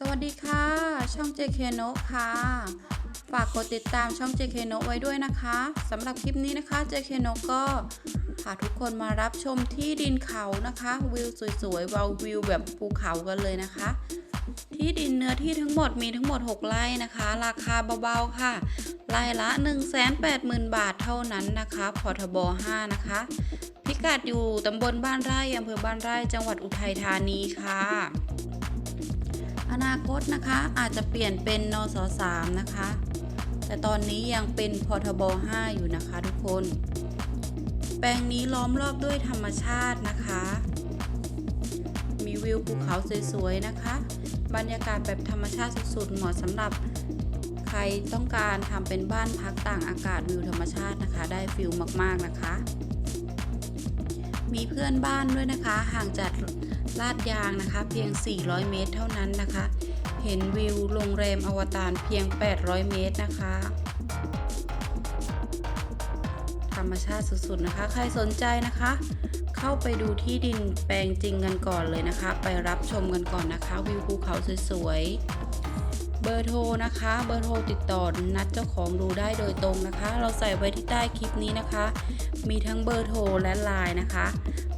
สวัสดีค่ะ ช่อง JK โนะค่ะ ฝากกดติดตามช่อง JK โนะไว้ด้วยนะคะสำหรับคลิปนี้นะคะ JK โนะก็พาทุกคนมารับชมที่ดินเขานะคะ วิวสวยๆวาววิวแบบภูเขากันเลยนะคะ ที่ดินเนื้อที่ทั้งหมดมีทั้งหมด 6 ไร่นะคะ ราคาเบาๆค่ะไร่ละ 180,000 บาทเท่านั้นนะคะพทบ 5 นะคะ พิกัดอยู่ตำบลบ้านไร่อำเภอบ้านไร่จังหวัดอุทัยธานีค่ะ อนาคตนะคะอาจจะเปลี่ยนเป็นนส3นะคะ แต่ตอนนี้ยังเป็นพทบ5อยู่นะคะทุกคน แปลงนี้ล้อมรอบด้วยธรรมชาตินะคะ มีวิวภูเขาสวยๆนะคะ บรรยากาศแบบธรรมชาติสุดๆเหมาะสำหรับใครต้องการทำเป็นบ้านพักต่างอากาศวิวธรรมชาตินะคะ ได้ฟิลมากๆนะคะ มีเพื่อนบ้านด้วยนะคะ ห่างจาก ลาดยางนะคะ เพียง 400 เมตรเท่านั้นนะคะ เห็นวิวโรงแรมอวตารเพียง 800 เมตรนะคะ ธรรมชาติสุดๆนะคะ ใครสนใจนะคะ เข้าไปดูที่ดินแปลงจริงกันก่อนเลยนะคะ ไปรับชมกันก่อนนะคะ วิวภูเขาสวยๆ เบอร์โทรนะคะ เบอร์โทรติดต่อนัดเจ้าของดูได้โดยตรงนะคะ เราใส่ไว้ที่ใต้คลิปนี้นะคะ มีทั้งเบอร์โทรและไลน์นะคะ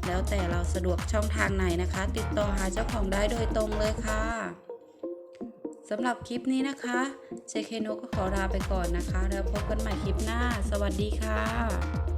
แล้วแต่เราสะดวกช่องทางไหนนะคะ ติดต่อหาเจ้าของได้โดยตรงเลยค่ะสำหรับคลิปนี้นะคะ เจเคโนก็ขอลาไปก่อนนะคะ แล้วพบกันใหม่คลิปหน้า สวัสดีค่ะ